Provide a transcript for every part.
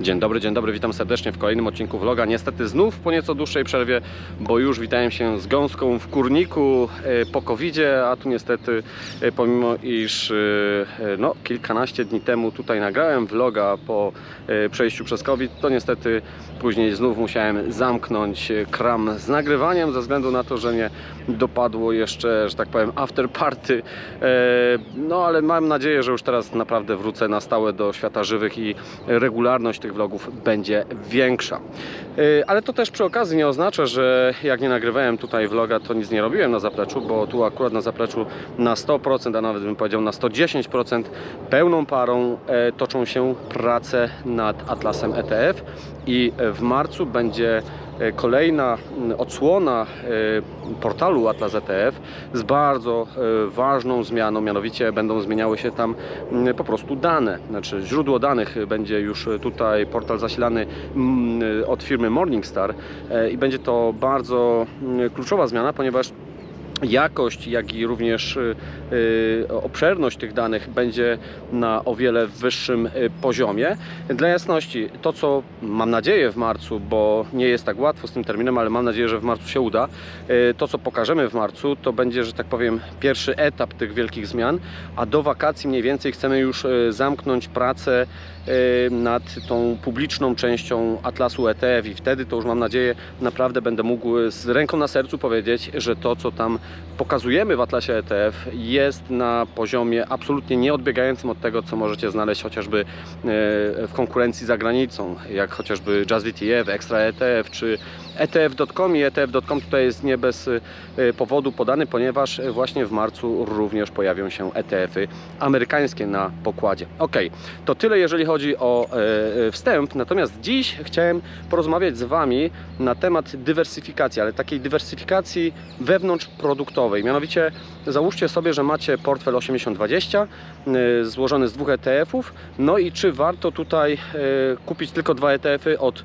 Dzień dobry, dzień dobry, witam serdecznie w kolejnym odcinku vloga. Niestety znów po nieco dłuższej przerwie, bo już witałem się z gąską w kurniku e, po covidzie, a tu niestety e, pomimo iż e, no, kilkanaście dni temu tutaj nagrałem vloga po przejściu przez covid, to niestety później znów musiałem zamknąć kram z nagrywaniem ze względu na to, że mnie dopadło jeszcze, że tak powiem, after party. No ale mam nadzieję, że już teraz naprawdę wrócę na stałe do świata żywych i regularność tych vlogów będzie większa. Yy, Ale to też przy okazji nie oznacza, że jak nie nagrywałem tutaj vloga, to nic nie robiłem na zapleczu, bo tu akurat na zapleczu na 100%, a nawet bym powiedział na 110% pełną parą e, toczą się prace nad Atlasem ETF i w marcu będzie kolejna mm, odsłona e, portalu Atlas ETF z bardzo e, ważną zmianą, mianowicie będą zmieniały się tam po prostu dane, znaczy źródło danych będzie już tutaj portal zasilany od firmy Morningstar e, i będzie to bardzo kluczowa zmiana, ponieważ jakość, jak i również y, y, obszerność tych danych będzie na o wiele wyższym y, poziomie. Dla jasności, to co mam nadzieję w marcu, bo nie jest tak łatwo z tym terminem, ale mam nadzieję, że w marcu się uda, to co pokażemy w marcu, to będzie, że tak powiem, pierwszy etap tych wielkich zmian, a do wakacji mniej więcej chcemy już zamknąć pracę nad tą publiczną częścią Atlasu ETF i wtedy to już mam nadzieję naprawdę będę mógł z ręką na sercu powiedzieć, że to co tam pokazujemy w Atlasie ETF jest na poziomie absolutnie nieodbiegającym od tego co możecie znaleźć chociażby e, w konkurencji za granicą, jak chociażby Jazz ETF, Extra ETF czy ETF.com i ETF.com tutaj jest nie bez e, powodu podany, ponieważ właśnie w marcu również pojawią się ETF-y amerykańskie na pokładzie. Ok, to tyle jeżeli chodzi o e, wstęp, natomiast dziś chciałem porozmawiać z Wami na temat dywersyfikacji, ale takiej dywersyfikacji wewnątrzproduktowej. Mianowicie załóżcie sobie, że macie portfel 80-20 y, złożony z dwóch ETF-ów, no i czy warto tutaj y, kupić tylko dwa ETF-y od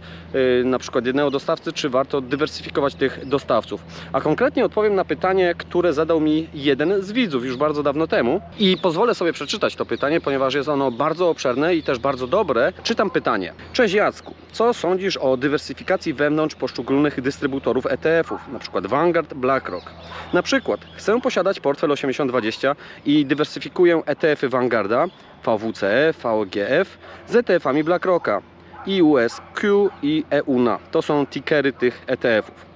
na przykład jednego dostawcy, czy warto dywersyfikować tych dostawców? A konkretnie odpowiem na pytanie, które zadał mi jeden z widzów już bardzo dawno temu i pozwolę sobie przeczytać to pytanie, ponieważ jest ono bardzo obszerne i też bardzo dobre. Czytam pytanie. Cześć Jacku, co sądzisz o dywersyfikacji wewnątrz poszczególnych dystrybutorów ETF-ów, przykład Vanguard, BlackRock? Na przykład chcę posiadać portfel 80-20 i dywersyfikuję ETF-y Vanguarda, VWCE, VGF z ETF-ami BlackRocka, IUSQ i EUNA. To są tickery tych ETF-ów.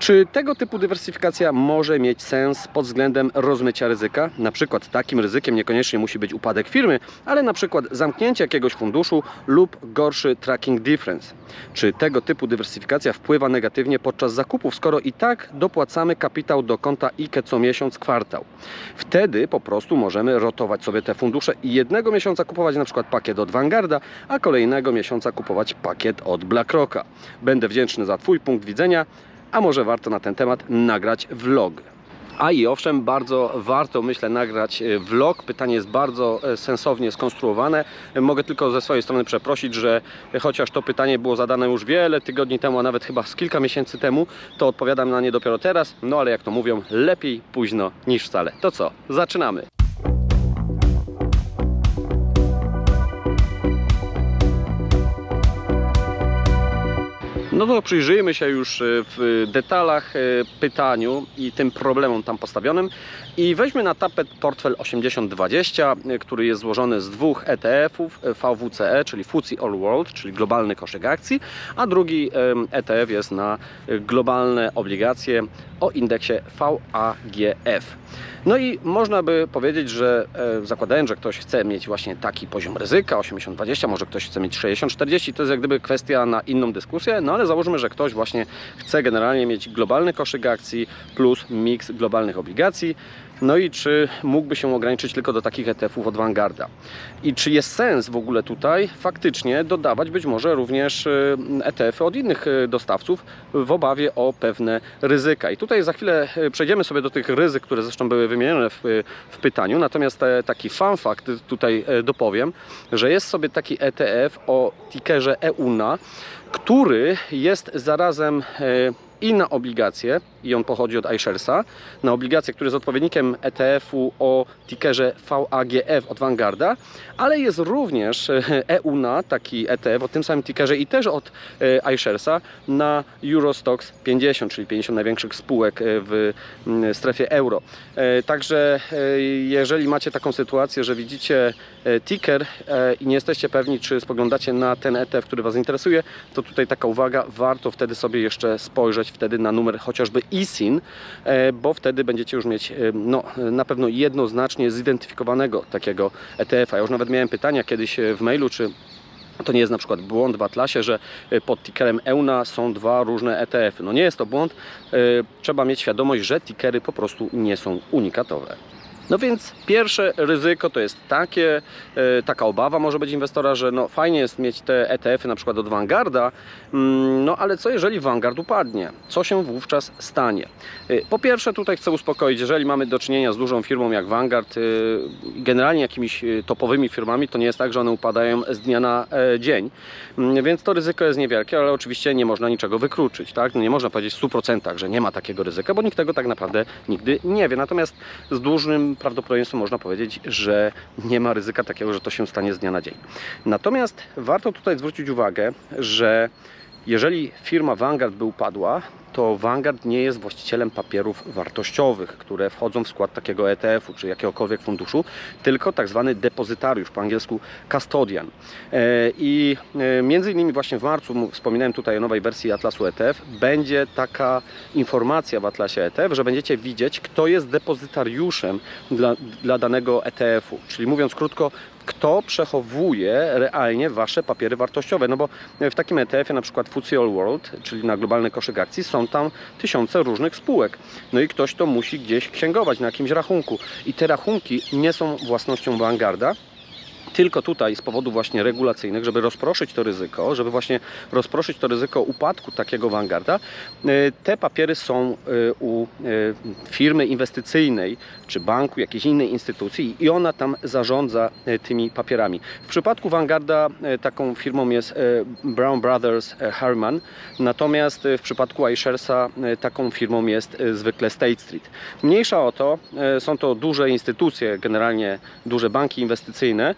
Czy tego typu dywersyfikacja może mieć sens pod względem rozmycia ryzyka? Na przykład takim ryzykiem niekoniecznie musi być upadek firmy, ale na przykład zamknięcie jakiegoś funduszu lub gorszy tracking difference. Czy tego typu dywersyfikacja wpływa negatywnie podczas zakupów, skoro i tak dopłacamy kapitał do konta IKE co miesiąc, kwartał? Wtedy po prostu możemy rotować sobie te fundusze i jednego miesiąca kupować na przykład pakiet od Vanguarda, a kolejnego miesiąca kupować pakiet od BlackRocka. Będę wdzięczny za Twój punkt widzenia a może warto na ten temat nagrać vlog. A i owszem, bardzo warto, myślę, nagrać e, vlog. Pytanie jest bardzo e, sensownie skonstruowane. Mogę tylko ze swojej strony przeprosić, że chociaż to pytanie było zadane już wiele tygodni temu, a nawet chyba z kilka miesięcy temu, to odpowiadam na nie dopiero teraz. No ale jak to mówią, lepiej późno niż wcale. To co, zaczynamy. No to przyjrzyjmy się już e, w detalach e, pytaniu i tym problemom tam postawionym i weźmy na tapet portfel 8020, e, który jest złożony z dwóch ETF-ów VWCE, czyli FTSE All World, czyli globalny koszyk akcji, a drugi ETF jest na globalne obligacje o indeksie VAGF. No i można by powiedzieć, że zakładając, że ktoś chce mieć właśnie taki poziom ryzyka 80-20, może ktoś chce mieć 60-40, to jest jak gdyby kwestia na inną dyskusję, no ale załóżmy, że ktoś właśnie chce generalnie mieć globalny koszyk akcji plus miks globalnych obligacji. No i czy mógłby się ograniczyć tylko do takich ETF-ów od Vanguarda? I czy jest sens w ogóle tutaj faktycznie dodawać być może również ETF-y od innych y, dostawców w obawie o pewne ryzyka? I tutaj za chwilę y, przejdziemy sobie do tych ryzyk, które zresztą były wymienione w, y, w pytaniu. Natomiast e, taki fun fact tutaj e, dopowiem, że jest sobie taki ETF o tickerze EUNA, który jest zarazem e, i na obligacje, i on pochodzi od iSharesa, na obligacje, który jest odpowiednikiem ETF-u o tickerze VAGF od Vanguarda, ale jest również e, EUNA, taki ETF o tym samym tickerze i też od e, iSharesa na Eurostox 50, czyli 50 największych spółek e, w strefie euro. E, Także e, jeżeli macie taką sytuację, że widzicie e, ticker e, i nie jesteście pewni, czy spoglądacie na ten ETF, który Was interesuje, to tutaj taka uwaga, warto wtedy sobie jeszcze spojrzeć wtedy na numer chociażby ISIN, e, bo wtedy będziecie już mieć e, no, na pewno jednoznacznie zidentyfikowanego takiego ETF-a. Ja już nawet miałem pytania kiedyś e, w mailu, czy to nie jest na przykład błąd w Atlasie, że pod tickerem EUNA są dwa różne ETF-y. No nie jest to błąd. Trzeba mieć świadomość, że tickery po prostu nie są unikatowe. No więc pierwsze ryzyko to jest takie, e, taka obawa może być inwestora, że no fajnie jest mieć te ETF-y na przykład od Vanguarda, mm, no ale co jeżeli Vanguard upadnie? Co się wówczas stanie? E, Po pierwsze tutaj chcę uspokoić, jeżeli mamy do czynienia z dużą firmą jak Vanguard, e, generalnie jakimiś topowymi firmami, to nie jest tak, że one upadają z dnia na dzień, Mm, więc to ryzyko jest niewielkie, ale oczywiście nie można niczego wykluczyć, tak? No nie można powiedzieć w 100%, że nie ma takiego ryzyka, bo nikt tego tak naprawdę nigdy nie wie. Natomiast z dużym prawdopodobieństwem można powiedzieć, że nie ma ryzyka takiego, że to się stanie z dnia na dzień. Natomiast warto tutaj zwrócić uwagę, że jeżeli firma Vanguard by upadła, to Vanguard nie jest właścicielem papierów wartościowych, które wchodzą w skład takiego ETF-u czy jakiegokolwiek funduszu, tylko tak zwany depozytariusz, po angielsku custodian. E, I e, między innymi właśnie w marcu, wspominałem tutaj o nowej wersji Atlasu ETF, będzie taka informacja w Atlasie ETF, że będziecie widzieć, kto jest depozytariuszem dla, dla danego ETF-u. Czyli mówiąc krótko, kto przechowuje realnie wasze papiery wartościowe. No bo w takim ETF-ie, na przykład FTSE All World, czyli na globalny koszyk akcji, są tam tysiące różnych spółek. No i ktoś to musi gdzieś księgować na jakimś rachunku. I te rachunki nie są własnością Vanguarda, tylko tutaj z powodów właśnie regulacyjnych, żeby rozproszyć to ryzyko, żeby właśnie rozproszyć to ryzyko upadku takiego Vanguarda, e, te papiery są e, u e, firmy inwestycyjnej czy banku, jakiejś innej instytucji i ona tam zarządza tymi papierami. W przypadku Vanguarda taką firmą jest Brown Brothers Harman, natomiast w przypadku iSharesa taką firmą jest zwykle State Street. Mniejsza o to, są to duże instytucje, generalnie duże banki inwestycyjne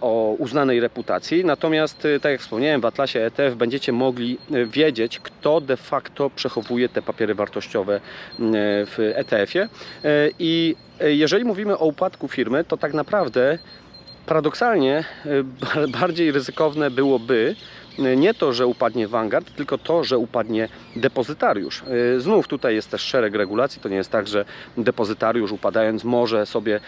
o uznanej reputacji, natomiast e, tak jak wspomniałem, w Atlasie ETF będziecie mogli e, wiedzieć, kto de facto przechowuje te papiery wartościowe w ETF-ie E, i e, jeżeli mówimy o upadku firmy, to tak naprawdę paradoksalnie e, bar- bardziej ryzykowne byłoby e, nie to, że upadnie Vanguard, tylko to, że upadnie depozytariusz. E, Znów tutaj jest też szereg regulacji. To nie jest tak, że depozytariusz upadając może sobie e,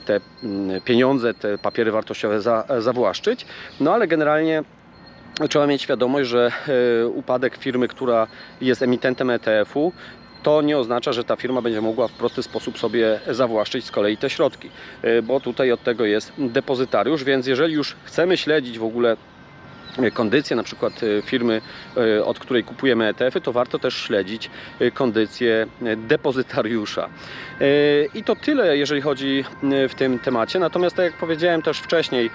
te mm, pieniądze, te papiery wartościowe za, zawłaszczyć. No ale generalnie trzeba mieć świadomość, że e, upadek firmy, która jest emitentem ETF-u, to nie oznacza, że ta firma będzie mogła w prosty sposób sobie zawłaszczyć z kolei te środki, bo tutaj od tego jest depozytariusz, więc jeżeli już chcemy śledzić w ogóle kondycję na przykład e, firmy, e, od której kupujemy ETF-y, to warto też śledzić e, kondycję depozytariusza. I to tyle, jeżeli chodzi w tym temacie. Natomiast, tak jak powiedziałem też wcześniej,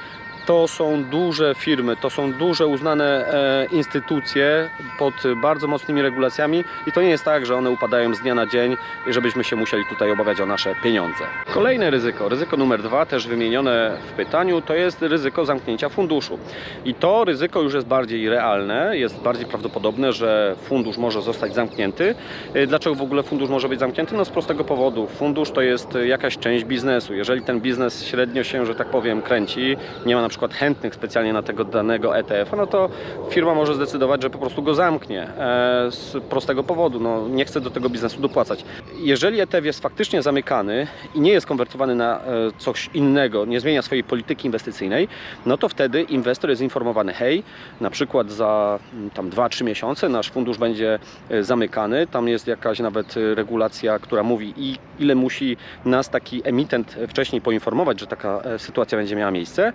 to są duże firmy, to są duże uznane e, instytucje pod bardzo mocnymi regulacjami i to nie jest tak, że one upadają z dnia na dzień i żebyśmy się musieli tutaj obawiać o nasze pieniądze. Kolejne ryzyko, ryzyko numer dwa, też wymienione w pytaniu, to jest ryzyko zamknięcia funduszu. I to ryzyko już jest bardziej realne, jest bardziej prawdopodobne, że fundusz może zostać zamknięty. E, Dlaczego w ogóle fundusz może być zamknięty? No z prostego powodu. Fundusz to jest jakaś część biznesu. Jeżeli ten biznes średnio się, że tak powiem, kręci, nie ma na przykład chętnych specjalnie na tego danego ETF-a, no to firma może zdecydować, że po prostu go zamknie e, z prostego powodu. No, nie chce do tego biznesu dopłacać. Jeżeli ETF jest faktycznie zamykany i nie jest konwertowany na e, coś innego, nie zmienia swojej polityki inwestycyjnej, no to wtedy inwestor jest informowany, hej, na przykład za mm, tam 2-3 miesiące nasz fundusz będzie e, zamykany, tam jest jakaś nawet regulacja, która mówi i ile musi nas taki emitent wcześniej poinformować, że taka sytuacja będzie miała miejsce.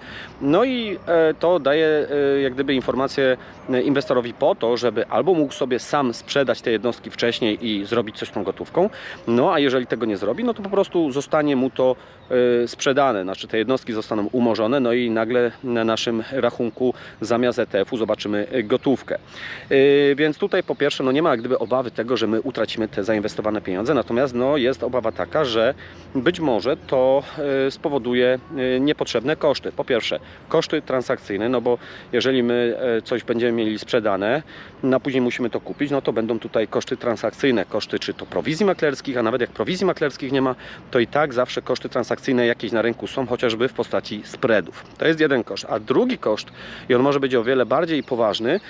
No i e, to daje e, jak gdyby informację e, inwestorowi po to, żeby albo mógł sobie sam sprzedać te jednostki wcześniej i zrobić coś tą gotówką, no a jeżeli tego nie zrobi, no to po prostu zostanie mu to sprzedane, znaczy te jednostki zostaną umorzone, no i nagle na naszym rachunku zamiast ETF-u zobaczymy gotówkę. Więc tutaj po pierwsze no nie ma jak gdyby obawy tego, że my utracimy te zainwestowane pieniądze, natomiast no jest obawa taka, że być może to spowoduje niepotrzebne koszty. Po pierwsze koszty transakcyjne, no bo jeżeli my e, coś będziemy mieli sprzedane, no a później musimy to kupić, no to będą tutaj koszty transakcyjne, koszty czy to prowizji maklerskich, a nawet jak prowizji maklerskich nie ma, to i tak zawsze koszty transakcyjne jakieś na rynku są, chociażby w postaci spreadów. To jest jeden koszt. A drugi koszt, i on może być o wiele bardziej poważny,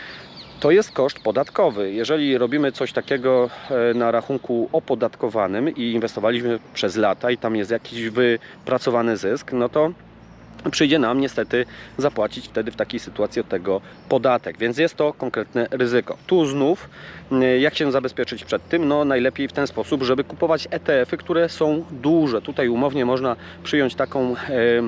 to jest koszt podatkowy. Jeżeli robimy coś takiego e, na rachunku opodatkowanym i inwestowaliśmy przez lata i tam jest jakiś wypracowany zysk, no to przyjdzie nam niestety zapłacić wtedy w takiej sytuacji od tego podatek, więc jest to konkretne ryzyko. Tu znów, y, jak się zabezpieczyć przed tym? No najlepiej w ten sposób, żeby kupować ETF-y, które są duże. Tutaj umownie można przyjąć taką e, e,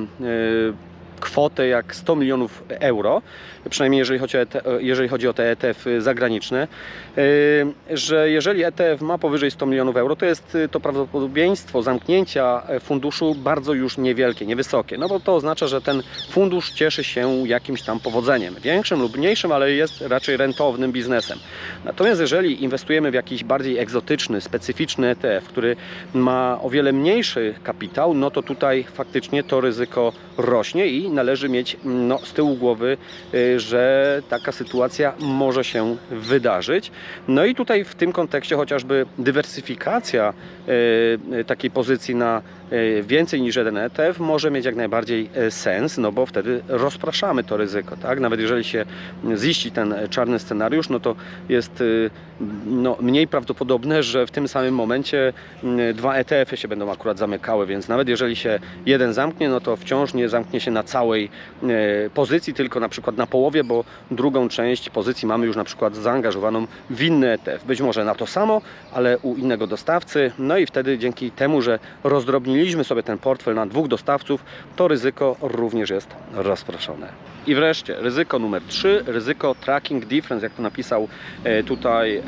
kwotę jak 100 milionów euro, przynajmniej jeżeli chodzi o, ET, jeżeli chodzi o te ETF-y zagraniczne, yy, że jeżeli ETF ma powyżej 100 milionów euro, to jest y, to prawdopodobieństwo zamknięcia e, funduszu bardzo już niewielkie, niewysokie, no bo to oznacza, że ten fundusz cieszy się jakimś tam powodzeniem, większym lub mniejszym, ale jest raczej rentownym biznesem. Natomiast jeżeli inwestujemy w jakiś bardziej egzotyczny, specyficzny ETF, który ma o wiele mniejszy kapitał, no to tutaj faktycznie to ryzyko rośnie i należy mieć no, z tyłu głowy, y, że taka sytuacja może się wydarzyć. No i tutaj w tym kontekście chociażby dywersyfikacja y, y, takiej pozycji na więcej niż jeden ETF może mieć jak najbardziej y, sens, no bo wtedy rozpraszamy to ryzyko, tak? Nawet jeżeli się ziści ten czarny scenariusz, no to jest y, no, mniej prawdopodobne, że w tym samym momencie y, dwa ETF-y się będą akurat zamykały, więc nawet jeżeli się jeden zamknie, no to wciąż nie zamknie się na całej e, pozycji, tylko na przykład na połowie, bo drugą część pozycji mamy już na przykład zaangażowaną w inny ETF. Być może na to samo, ale u innego dostawcy. No i wtedy dzięki temu, że rozdrobniliśmy sobie ten portfel na dwóch dostawców, to ryzyko również jest rozproszone. I wreszcie ryzyko numer 3, ryzyko tracking difference, jak to napisał e, tutaj e,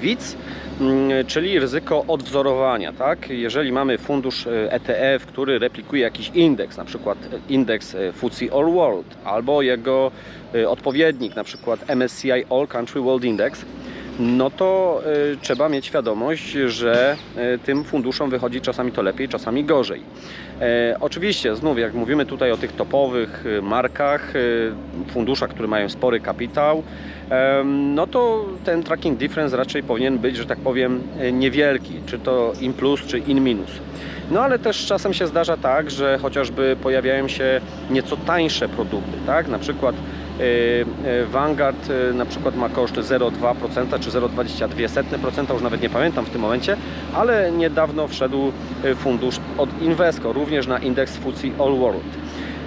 widz, mm, czyli ryzyko odwzorowania. Tak? Jeżeli mamy fundusz e, ETF, który replikuje jakiś indeks, na przykład indeks e, FTSE All World, albo jego e, odpowiednik, na przykład MSCI All Country World Index, no to y, trzeba mieć świadomość, że y, tym funduszom wychodzi czasami to lepiej, czasami gorzej. E, oczywiście, znów jak mówimy tutaj o tych topowych y, markach, funduszach, które mają spory kapitał, no to ten tracking difference raczej powinien być, że tak powiem, y, niewielki, czy to in plus, czy in minus. No ale też czasem się zdarza tak, że chociażby pojawiają się nieco tańsze produkty, tak? Na przykład Vanguard y, na przykład ma koszt 0,2% czy 0,22%, już nawet nie pamiętam w tym momencie, ale niedawno wszedł y, fundusz od Invesco, również na indeks FTSE All World.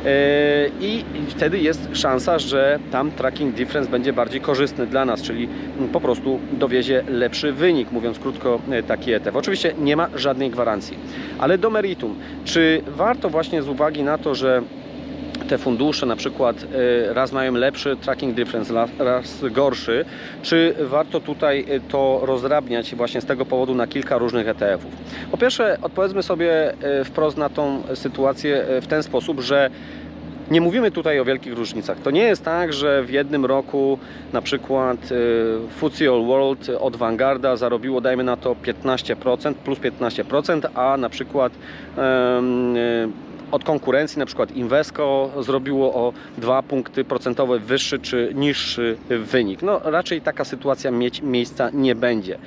Y, I wtedy jest szansa, że tam tracking difference będzie bardziej korzystny dla nas, czyli po prostu dowiezie lepszy wynik, mówiąc krótko, y, taki ETF. Oczywiście nie ma żadnej gwarancji, ale do meritum. Czy warto właśnie z uwagi na to, że te fundusze na przykład y, raz mają lepszy tracking difference, raz gorszy, czy warto tutaj y, to rozdrabniać właśnie z tego powodu na kilka różnych ETF-ów? Po pierwsze, odpowiedzmy sobie y, wprost na tą sytuację w ten sposób, że nie mówimy tutaj o wielkich różnicach. To nie jest tak, że w jednym roku na przykład FTSE All World od Vanguarda zarobiło, dajmy na to 15%, plus 15%, a na przykład od konkurencji, na przykład Invesco zrobiło o 2 punkty procentowe wyższy czy niższy wynik. No raczej taka sytuacja mieć miejsca nie będzie.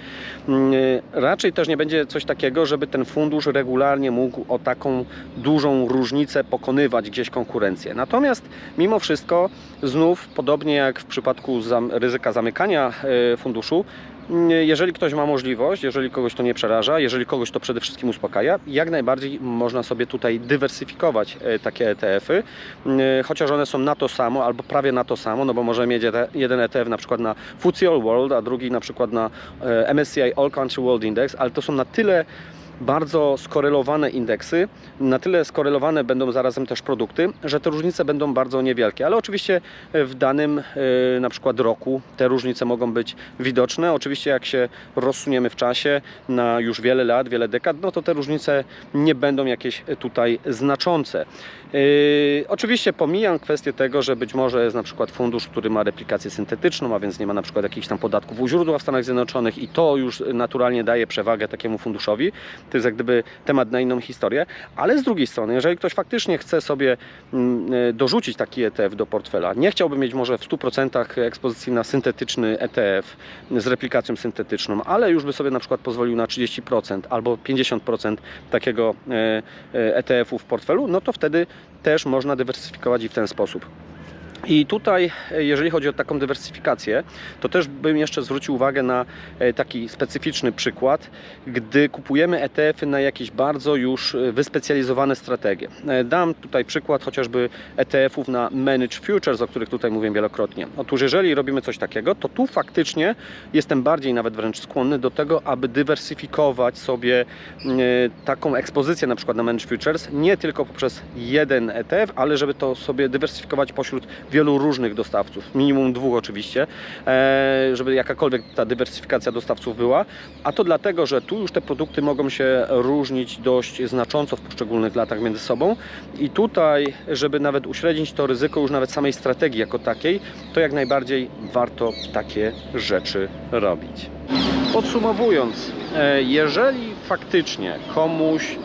Mm, Raczej też nie będzie coś takiego, żeby ten fundusz regularnie mógł o taką dużą różnicę pokonywać gdzieś konkurencję. Natomiast mimo wszystko znów, podobnie jak w przypadku ryzyka zamykania e, funduszu, jeżeli ktoś ma możliwość, jeżeli kogoś to nie przeraża, jeżeli kogoś to przede wszystkim uspokaja, jak najbardziej można sobie tutaj dywersyfikować e, takie ETF-y, mm, chociaż one są na to samo albo prawie na to samo, no bo może mieć ete- jeden ETF na przykład na FTSE All World, a drugi na przykład na e, MSCI All Country World Index, ale to są na tyle bardzo skorelowane indeksy, na tyle skorelowane będą zarazem też produkty, że te różnice będą bardzo niewielkie, ale oczywiście w danym e, na przykład roku te różnice mogą być widoczne. Oczywiście jak się rozsuniemy w czasie na już wiele lat, wiele dekad, no to te różnice nie będą jakieś tutaj znaczące. Oczywiście pomijam kwestię tego, że być może jest na przykład fundusz, który ma replikację syntetyczną, a więc nie ma na przykład jakichś tam podatków u źródła w Stanach Zjednoczonych i to już naturalnie daje przewagę takiemu funduszowi. To jest jak gdyby temat na inną historię, ale z drugiej strony, jeżeli ktoś faktycznie chce sobie mm, yy, dorzucić taki ETF do portfela, nie chciałby mieć może w 100% ekspozycji na syntetyczny ETF z replikacją syntetyczną, ale już by sobie na przykład pozwolił na 30% albo 50% takiego e, e, ETF-u w portfelu, no to wtedy też można dywersyfikować i w ten sposób. I tutaj, e, jeżeli chodzi o taką dywersyfikację, to też bym jeszcze zwrócił uwagę na e, taki specyficzny przykład, gdy kupujemy ETF-y na jakieś bardzo już e, wyspecjalizowane strategie. Dam tutaj przykład chociażby ETF-ów na Managed Futures, o których tutaj mówiłem wielokrotnie. Otóż jeżeli robimy coś takiego, to tu faktycznie jestem bardziej nawet wręcz skłonny do tego, aby dywersyfikować sobie e, taką ekspozycję na przykład na Managed Futures, nie tylko poprzez jeden ETF, ale żeby to sobie dywersyfikować pośród wielu różnych dostawców, minimum dwóch oczywiście, e, żeby jakakolwiek ta dywersyfikacja dostawców była, a to dlatego, że tu już te produkty mogą się różnić dość znacząco w poszczególnych latach między sobą i tutaj, żeby nawet uśrednić to ryzyko już nawet samej strategii jako takiej, to jak najbardziej warto takie rzeczy robić. Podsumowując, e, jeżeli faktycznie komuś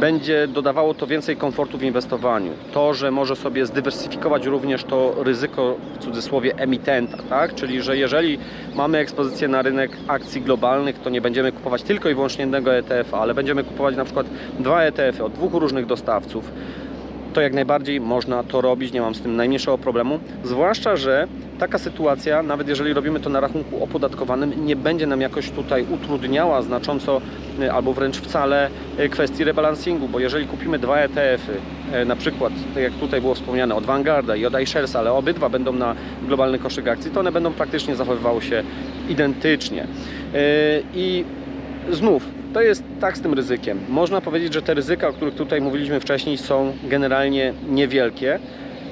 będzie dodawało to więcej komfortu w inwestowaniu. To, że może sobie zdywersyfikować również to ryzyko w cudzysłowie emitenta, tak? Czyli że jeżeli mamy ekspozycję na rynek akcji globalnych, to nie będziemy kupować tylko i wyłącznie jednego ETF-a, ale będziemy kupować na przykład dwa ETF-y od dwóch różnych dostawców. To jak najbardziej można to robić, nie mam z tym najmniejszego problemu. Zwłaszcza, że taka sytuacja, nawet jeżeli robimy to na rachunku opodatkowanym, nie będzie nam jakoś tutaj utrudniała znacząco y, albo wręcz wcale y, kwestii rebalansingu, bo jeżeli kupimy dwa ETF-y, y, na przykład, tak jak tutaj było wspomniane, od Vanguarda i od iShares, ale obydwa będą na globalny koszyk akcji, to one będą praktycznie zachowywały się identycznie. I znów, to jest tak z tym ryzykiem. Można powiedzieć, że te ryzyka, o których tutaj mówiliśmy wcześniej, są generalnie niewielkie,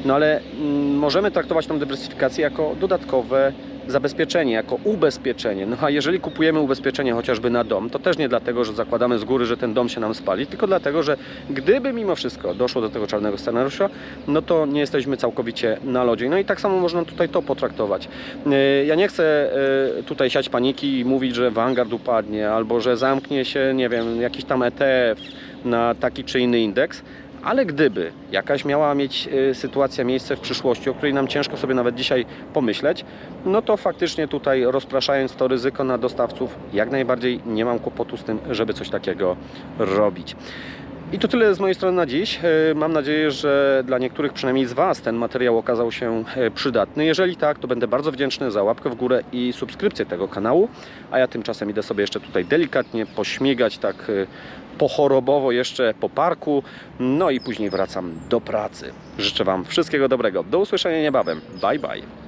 no ale mm, możemy traktować tą dywersyfikację jako dodatkowe zabezpieczenie, jako ubezpieczenie. No a jeżeli kupujemy ubezpieczenie chociażby na dom, to też nie dlatego, że zakładamy z góry, że ten dom się nam spali, tylko dlatego, że gdyby mimo wszystko doszło do tego czarnego scenariusza, no to nie jesteśmy całkowicie na lodzie. No i tak samo można tutaj to potraktować. Yy, Ja nie chcę yy, tutaj siać paniki i mówić, że Vanguard upadnie, albo że zamknie się, nie wiem, jakiś tam ETF na taki czy inny indeks, ale gdyby jakaś miała mieć y, sytuacja miejsce w przyszłości, o której nam ciężko sobie nawet dzisiaj pomyśleć, no to faktycznie tutaj rozpraszając to ryzyko na dostawców, jak najbardziej nie mam kłopotu z tym, żeby coś takiego robić. I to tyle z mojej strony na dziś. E, Mam nadzieję, że dla niektórych przynajmniej z Was ten materiał okazał się e, przydatny. Jeżeli tak, to będę bardzo wdzięczny za łapkę w górę i subskrypcję tego kanału. A ja tymczasem idę sobie jeszcze tutaj delikatnie pośmigać tak e, pochorobowo jeszcze po parku. No i później wracam do pracy. Życzę Wam wszystkiego dobrego. Do usłyszenia niebawem. Bye bye.